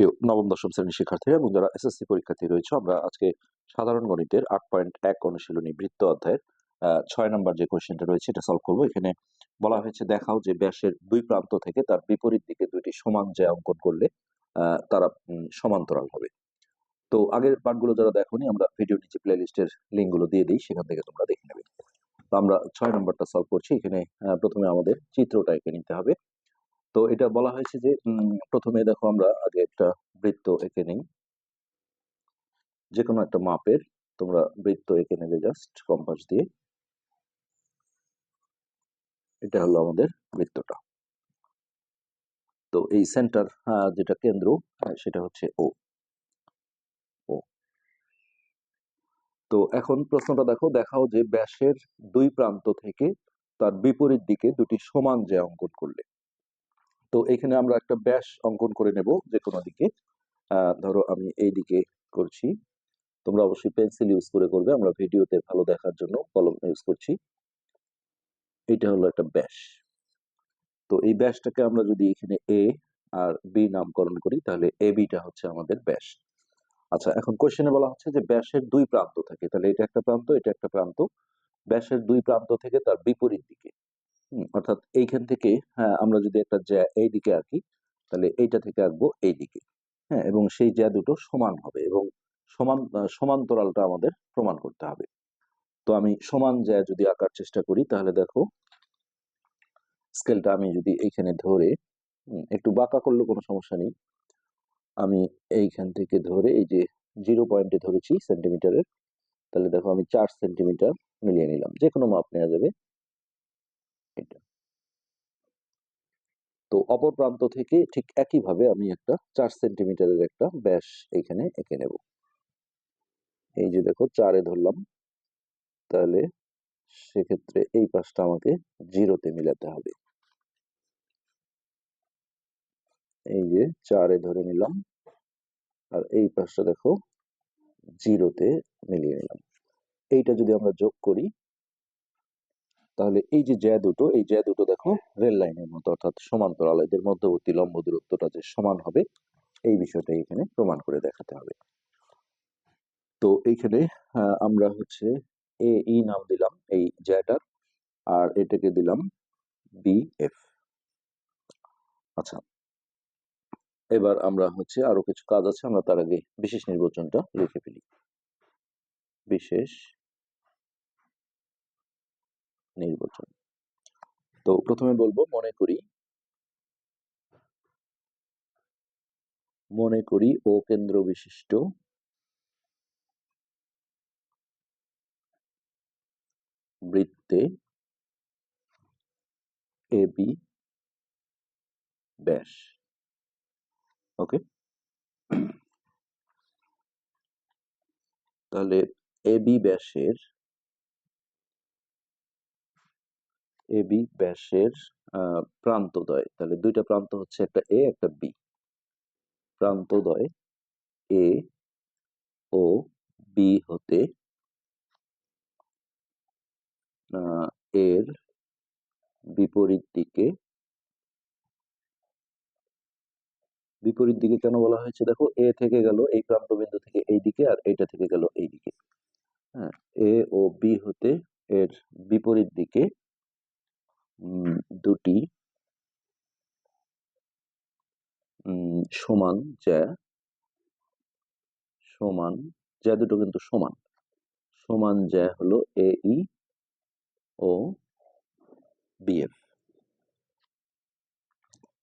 প্রিয় নবম দশম শ্রেণির শিক্ষার্থীরা এবং যারা এসএসসি পরীক্ষার্থী রয়েছে। আমরা আজকে সাধারণ গণিতের আট পয়েন্ট এক অনুশীলনী বৃত্ত অধ্যায়ের ছয় নম্বর যে কোশ্চেনটা রয়েছে এটা সলভ করব। এখানে বলা হয়েছে, দেখাও যে ব্যাসের দুই প্রান্ত থেকে তার বিপরীত দিকে দুইটি সমান যে অঙ্কন করলে তারা সমান্তরাল হবে। তো আগের পার্টগুলো যারা দেখোনি, আমরা ভিডিও নিচে প্লে লিস্টের লিঙ্কগুলো দিয়ে দিই, সেখান থেকে তোমরা দেখে নেবে। তো আমরা ছয় নম্বরটা সলভ করছি। এখানে প্রথমে আমাদের চিত্রটা এঁকে নিতে হবে। তো এটা বলা হয়েছে যে প্রথমে দেখো আমরা আগে একটা বৃত্ত এঁকে নিই। যে কোনো একটা মাপের, তোমরা বৃত্ত এঁকে নেবে জাস্ট কম্পাস দিয়ে। এটা হলো আমাদের বৃত্তটা। তো এই সেন্টার যেটা কেন্দ্র সেটা হচ্ছে ও ও তো এখন প্রশ্নটা দেখো, দেখাও যে ব্যাসের দুই প্রান্ত থেকে তার বিপরীত দিকে দুটি সমান যে অঙ্কন করলে। তো এখানে আমরা একটা ব্যাস অঙ্কন করে নেব যে কোনো দিকে। ধরো আমি এই দিকে করছি। তোমরা অবশ্যই পেন্সিল ইউজ করে করবে। আমরা ভিডিওতে ভালো দেখার জন্য কলম ইউজ করছি। এটা হলো একটা ব্যাস। তো এই ব্যাসটাকে আমরা যদি এখানে এ আর বি নামকরণ করি, তাহলে এ বিটা হচ্ছে আমাদের ব্যাস। আচ্ছা এখন কোশ্চেনে বলা হচ্ছে যে ব্যাসের দুই প্রান্ত থেকে। তাহলে এটা একটা প্রান্ত, এটা একটা প্রান্ত। ব্যাসের দুই প্রান্ত থেকে তার বিপরীত দিকে। অর্থাৎ এইখান থেকে হ্যাঁ আমরা যদি একটা জ্যা এই দিকে আঁকি, তাহলে এইটা থেকে আঁকবো এই দিকে হ্যাঁ এবং সেই জ্যা দুটো সমান হবে এবং সমান সমান্তরালটা আমাদের প্রমাণ করতে হবে। তো আমি সমান জ্যা যদি আঁকার চেষ্টা করি, তাহলে দেখো, স্কেলটা আমি যদি এইখানে ধরে একটু বাঁকা করলে কোনো সমস্যা নেই। আমি এইখান থেকে ধরে এই যে জিরো পয়েন্টে ধরেছি সেন্টিমিটারের, তাহলে দেখো আমি চার সেন্টিমিটার মিলিয়ে নিলাম। যে কোনো মাপ নেওয়া যাবে এটা তো অপর প্রান্ত থেকে ঠিক একইভাবে আমি একটা চার সেন্টিমিটারের একটা ব্যাস এখানে এঁকে নেব। এই যে দেখো, চারে ধরলাম। তাহলে সেক্ষেত্রে এই পাশটা আমাকে জিরোতে মিলাতে হবে। এই যে চারে ধরে নিলাম। আর এই পাশটা দেখো, জিরোতে মিলিয়ে নিলাম। এইটা যদি আমরা যোগ করি তাহলে এই যে জ্যা দুটো, এই জ্যা দুটো দেখো রেল লাইনের মতো, অর্থাৎ সমান্তরাল এদের মধ্যবর্তী লম্ব দূরত্বটা যে সমান হবে, এই বিষয়টা এখানে প্রমাণ করে দেখাতে হবে। তো এইখানে আমরা হচ্ছে এ, ই নাম দিলাম, এই জ্যাটার আর এটাকে দিলাম বি, এফ। আচ্ছা। এবার আমরা হচ্ছে আরও কিছু কাজ আছে, আমরা তার আগে বিশেষ নির্বাচনটা লিখে ফেলি। বিশেষ নির্বাচন। তো প্রথমে বলব, মনে করি মনে করি ও কেন্দ্র বিশিষ্ট। বৃত্তে এ, বি, ব্যাস। ওকে? তাহলে এ, বি, ব্যাসের এ, বি ব্যাসের প্রান্তদ্বয়। তাহলে দুইটা প্রান্ত হচ্ছে একটা এ, একটা বি। প্রান্তদ্বয় এ ও বি হতে এর বিপরীত দিকে বিপরীত দিকে কেন বলা হয়েছে? দেখো, এ থেকে গেল এই প্রান্ত বিন্দু থেকে এই দিকে আর এইটা থেকে গেল এই দিকে। হ্যাঁ এ ও বি হতে এর বিপরীত দিকে দুটি সমান জ্যা সমান জ্যা দুটো কিন্তু সমান। সমান জ্যা হলো এ ই ও বিএফ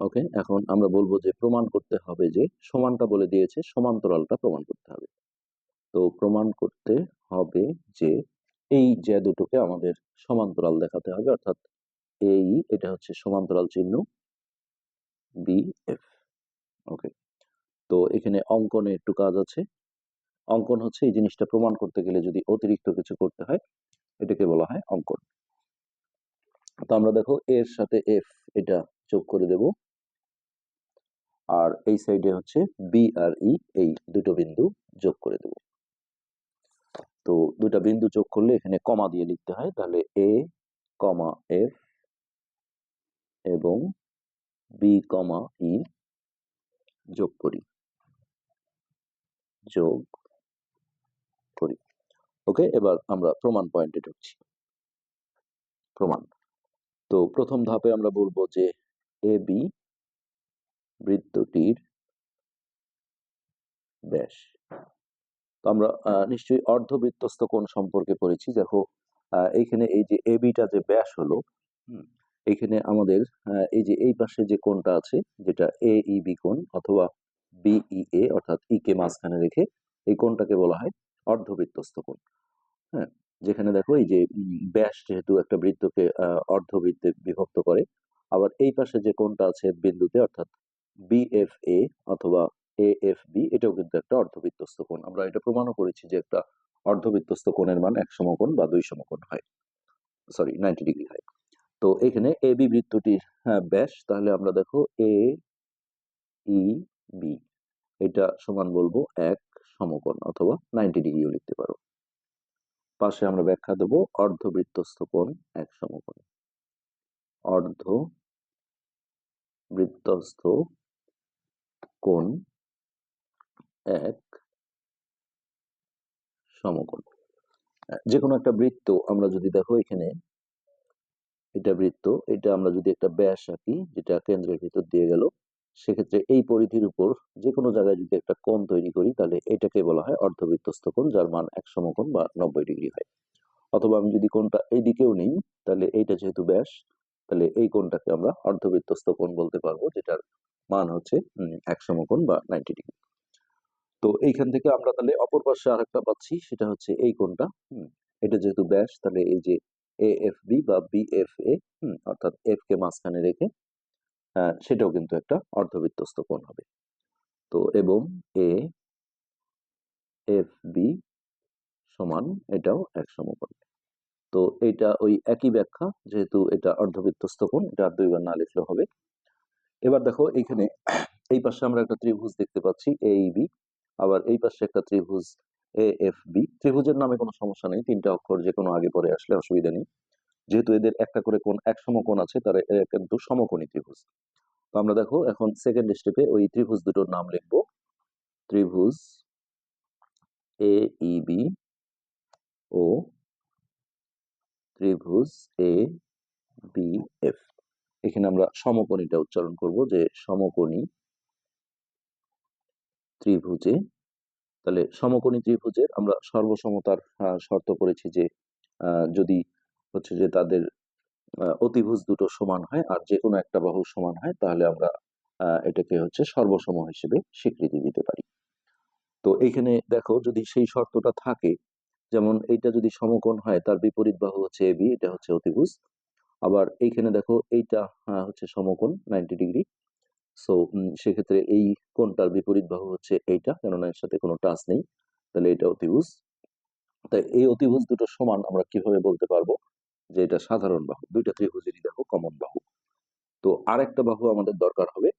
ওকে এখন আমরা বলব যে প্রমাণ করতে হবে যে সমানটা বলে দিয়েছে, সমান্তরালটা প্রমাণ করতে হবে। তো প্রমাণ করতে হবে যে এই জ্যা দুটোকে আমাদের সমান্তরাল দেখাতে হবে, অর্থাৎ এই এটা হচ্ছে সমান্তরাল চিহ্ন। বি এফ ওকে তো এখানে অঙ্কনে একটু কাজ আছে। অঙ্কন হচ্ছে এই জিনিসটা প্রমাণ করতে গেলে যদি অতিরিক্ত কিছু করতে হয়, এটাকে বলা হয় অঙ্কন। তো আমরা দেখো এর সাথে এফ এটা যোগ করে দেব। আর এই সাইডে হচ্ছে বি আর ই এই দুটো বিন্দু যোগ করে দেব। তো দুটা বিন্দু যোগ করলে এখানে কমা দিয়ে লিখতে হয়, তাহলে এ কমা এফ এবং বি কমা ই যোগ করি। যোগ করি। ওকে এবার আমরা প্রমাণ পয়েন্টে ঢুকছি। প্রমাণ। তো প্রথম ধাপে আমরা বলব যে এ বি বৃত্তটির ব্যাস। তো আমরা নিশ্চয়ই অর্ধবৃত্তস্থ কোণ সম্পর্কে পড়েছি। দেখো এইখানে এই যে এ বিটা যে ব্যাস হলো হুম, এইখানে আমাদের এই যে এই পাশে যে কোণটা আছে যেটা এ ই বি কোণ অথবা বিই এ অর্থাৎ ই কে মাঝখানে রেখে এই কোণটাকে বলা হয় অর্ধবৃত্তস্থ কোণ। হ্যাঁ যেখানে দেখো এই যে ব্যাস যেহেতু একটা বৃত্তকে অর্ধবৃত্তে বিভক্ত করে আবার এই পাশে যে কোণটা আছে বিন্দুতে অর্থাৎ বিএফ এ অথবা এ এফ বি এটাও কিন্তু একটা অর্ধবৃত্তস্থ কোণ। আমরা এটা প্রমাণও করেছি যে একটা অর্ধবৃত্তস্থ কোণের মান এক সমকোণ বা দুই সমকোণ হয়। সরি নাইনটি ডিগ্রি হয় তো এখানে এ বি বৃত্তটির হ্যাঁ, ব্যাস। তাহলে আমরা দেখো এ ই বি। এটা সমান বলব এক সমকোণ অথবা নাইনটি ডিগ্রিও লিখতে পারো। পাশে আমরা ব্যাখ্যা দেবো অর্ধবৃত্তস্থ কোণ এক সমকোণ। অর্ধ বৃত্তস্থ কোণ এক সমকোণ। যে কোনো একটা বৃত্ত আমরা যদি দেখো এখানে এটা বৃত্ত, এটা আমরা যদি একটা ব্যাস আঁকি, যেটা কেন্দ্রের ভিতর দিয়ে গেল, সেক্ষেত্রে এই পরিধির উপর যে কোনো জায়গায় যদি একটা কোণ তৈরি করি, তাহলে এটাকে বলা হয় অর্ধবৃত্তস্থ কোণ, যার মান এক সমকোণ বা নব্বই ডিগ্রি হয়। অথবা আমি যদি কোণটা এই দিকেও নিই, তাহলে এইটা যেহেতু ব্যাস, তাহলে এই কোণটাকে আমরা অর্ধবৃত্তস্থ কোণ বলতে পারব, যেটার মান হচ্ছে এক সমকোণ বা নাইনটি ডিগ্রি। তো এইখান থেকে আমরা তাহলে অপর পাশে আরেকটা পাচ্ছি, সেটা হচ্ছে এই কোণটা এটা যেহেতু ব্যাস, তাহলে এই যে এ এফ বি বা বি এফ অর্থাৎ এফ কে মাঝখানে রেখে আহ, সেটাও কিন্তু একটা অর্ধবৃত্তস্থ কোণ হবে। তো এবং এ এফ বি সমান এটাও এক সমকোণ। তো এটা ওই একই ব্যাখ্যা যেহেতু এটা অর্ধবৃত্তস্থ কোণ এটা আর দুইবার না লিখলেও হবে। এবার দেখো এইখানে এই পাশে আমরা একটা ত্রিভুজ দেখতে পাচ্ছি এ বি আবার এই পাশে একটা ত্রিভুজ এ এফ বি ত্রিভুজের নামে কোনো সমস্যা নেই, তিনটা অক্ষর যে কোনো আগে পরে আসলে অসুবিধা নেই। যেহেতু এদের একটা করে কোন এক সমকোণ আছে, তারা কিন্তু সমকোণী ত্রিভুজ। তো আমরা দেখো, এখন সেকেন্ড স্টেপে ওই ত্রিভুজ দুটোর নাম লিখব। ত্রিভুজ এ বি ও ত্রিভুজ এ বি এফ এখানে আমরা সমকোণীটা উচ্চারণ করব যে সমকোণী ত্রিভুজে তাহলে সমকোণী ত্রিভুজের আমরা সর্বসমতার শর্ত করেছি যে যদি হচ্ছে যে তাদের অতিভুজ দুটো সমান হয় আর যে কোনো একটা বাহু সমান হয়, তাহলে আমরা এটাকে হচ্ছে সর্বসম হিসেবে স্বীকৃতি দিতে পারি। তো এইখানে দেখো যদি সেই শর্তটা থাকে, যেমন এইটা যদি সমকোণ হয় তার বিপরীত বাহু হচ্ছে এবি এটা হচ্ছে অতিভুজ। আবার এইখানে দেখো এইটা হচ্ছে সমকোণ নাইনটি ডিগ্রি সো সেক্ষেত্রে এই কোনটার বিপরীত বাহু হচ্ছে এইটা, কেননা এর সাথে কোনো টাচ নেই। তাহলে এটা অতিভুজ। তাই এই অতিভুজ দুটো সমান আমরা কীভাবে বলতে পারব? যে এটা সাধারণ বাহু, দুইটা ত্রিভুজেরই দেখো কমন বাহু। তো আরেকটা বাহু আমাদের দরকার হবে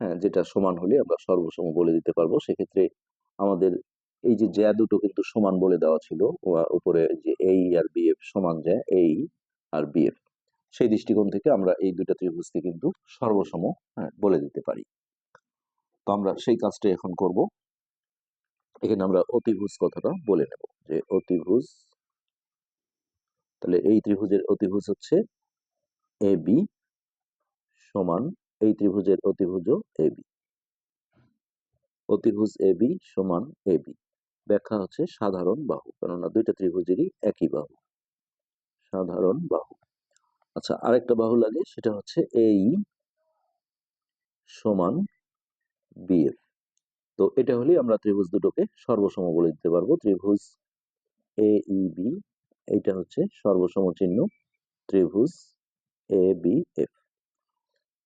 হ্যাঁ যেটা সমান হলে আমরা সর্বসম বলে দিতে পারব। সেক্ষেত্রে আমাদের এই যে জ্যা দুটো কিন্তু সমান বলে দেওয়া ছিল উপরে যে এই আর বিএফ সমান জ্যা, এই আর বিএফ সেই দৃষ্টিকোণ থেকে আমরা এই দুইটা ত্রিভুজকে কিন্তু সর্বসম হ্যাঁ, বলে দিতে পারি। তো আমরা সেই কাজটা এখন করব। এখানে আমরা অতিভুজ কথাটা বলে নেব যে অতিভুজ তাহলে এই ত্রিভুজের অতিভুজ হচ্ছে এ বি সমান এই ত্রিভুজের অতিভুজ এ বি। অতিভুজ এ বি সমান এ বি। ব্যাখ্যা হচ্ছে সাধারণ বাহু কেননা দুইটা ত্রিভুজেরই একই বাহু। সাধারণ বাহু। আচ্ছা আরেকটা বাহু লাগে, সেটা হচ্ছে এই সমান বিএফ তো এটা হলেই আমরা ত্রিভুজ দুটোকে সর্বসম বলে দিতে পারব। ত্রিভুজ এ ই বি এইটা হচ্ছে সর্বসম চিহ্ন ত্রিভুজ এ বি এফ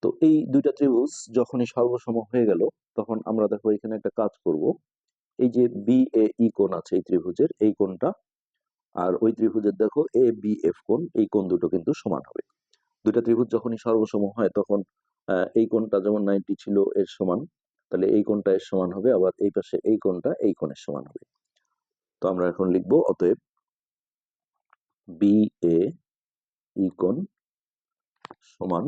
তো এই দুইটা ত্রিভুজ যখনই সর্বসম হয়ে গেল, তখন আমরা দেখো এখানে একটা কাজ করব। এই যে বি এ ই কোণ আছে এই ত্রিভুজের, এই কোণটা আর ওই ত্রিভুজের দেখো এ বি এফ কোণ, এই কোণ দুটো কিন্তু সমান হবে। দুইটা ত্রিভুজ যখনই সর্বসম হয় তখন এই কোণটা যেমন নাইনটি ছিল এর সমান, তাহলে এই কোণটা এর সমান হবে, আবার এই পাশে এই কোণটা এই কোণের সমান হবে। তো আমরা এখন লিখব, অতএব বি এ ই কোণ সমান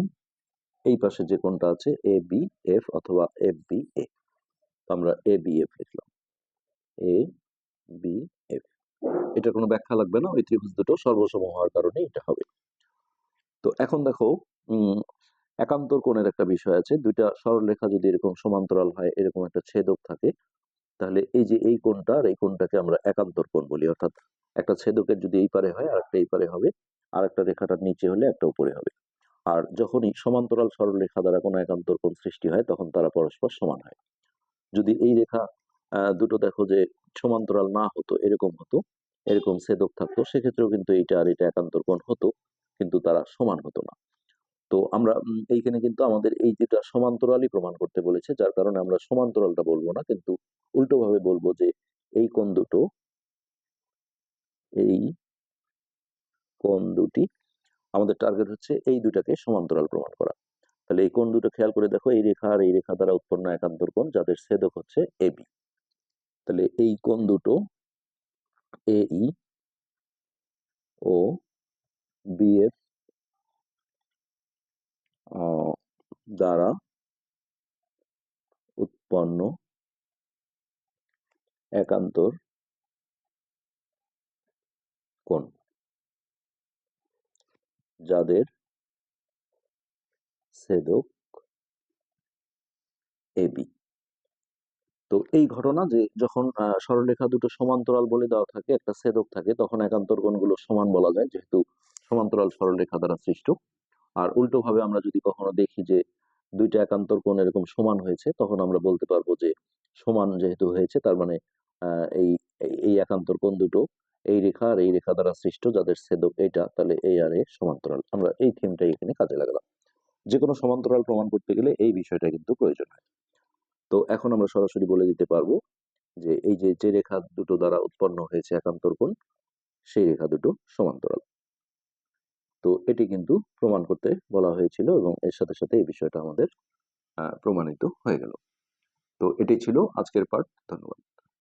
এই পাশে যে কোণটা আছে এ বি এফ অথবা এফ বি এ আমরা এ বি এফ লিখলাম। এ বি এটা কোনো ব্যাখ্যা লাগবে না ওই ত্রিভুজ দুটো সর্বসম হওয়ার কারণে এটা হবে। তো এখন দেখো একান্তর কোণের একটা বিষয় আছে, দুইটা সরলরেখা যদি এরকম সমান্তরাল হয়, এরকম একটা ছেদক থাকে, তাহলে এই যে এই কোণটা আর এই কোণটাকে আমরা একান্তর কোণ বলি, অর্থাৎ একটা ছেদকের যদি এই পারে হয় আর একটা এই পারে হবে আর একটা রেখাটার নিচে হলে একটা উপরে হবে। আর যখনই সমান্তরাল সরলরেখা দ্বারা কোনো একান্তর কোণ সৃষ্টি হয়, তখন তারা পরস্পর সমান হয়। যদি এই রেখা দুটো দেখো যে সমান্তরাল না হতো, এরকম হতো, এরকম ছেদক থাকতো, সেক্ষেত্রেও কিন্তু এইটা আর এটা একান্তর কোণ হতো, কিন্তু তারা সমান হতো না। তো আমরা এইখানে কিন্তু আমাদের এই যেটা সমান্তরালই প্রমাণ করতে বলেছে, যার কারণে আমরা সমান্তরালটা বলব না, কিন্তু উল্টোভাবে বলব যে এই কোণ দুটো, এই কোণ দুটি, আমাদের টার্গেট হচ্ছে এই দুটাকে সমান্তরাল প্রমাণ করা। তাহলে এই কোণ দুটো খেয়াল করে দেখো, এই রেখা আর এই রেখা দ্বারা উৎপন্ন একান্তর কোণ যাদের ছেদক হচ্ছে এবি তাহলে এই কোণ দুটো এই ও বিএফ দ্বারা উৎপন্ন একান্তর কোণ। যাদের ছেদক এবি তো এই ঘটনা যে যখন সরলরেখা দুটো সমান্তরাল বলে দেওয়া থাকে, একটা ছেদক থাকে, তখন একান্তর কোণগুলো সমান বলা যায়, যেহেতু সমান্তরাল সরলরেখা দ্বারা সৃষ্ট। আর উল্টো ভাবে আমরা যদি কখনো দেখি যে দুইটা একান্তর কোণ এরকম সমান হয়েছে, তখন আমরা বলতে পারব যে সমান যেহেতু হয়েছে, তার মানে এই- এই একান্তর কোণ দুটো এই রেখা আর এই রেখা দ্বারা সৃষ্ট, যাদের ছেদক এটা, তাহলে এই আর এ সমান্তরাল। আমরা এই থিমটাই এখানে কাজে লাগালাম। যে কোনো সমান্তরাল প্রমাণ করতে গেলে এই বিষয়টা কিন্তু প্রয়োজন হয়। তো এখন আমরা সরাসরি বলে দিতে পারব যে এই যে যে রেখা দুটো দ্বারা উৎপন্ন হয়েছে একান্তর কোণ, সেই রেখা দুটো সমান্তরাল। তো এটি কিন্তু প্রমাণ করতে বলা হয়েছিল এবং এর সাথে সাথে এই বিষয়টা আমাদের প্রমাণিত হয়ে গেল। তো এটি ছিল আজকের পাঠ। ধন্যবাদ।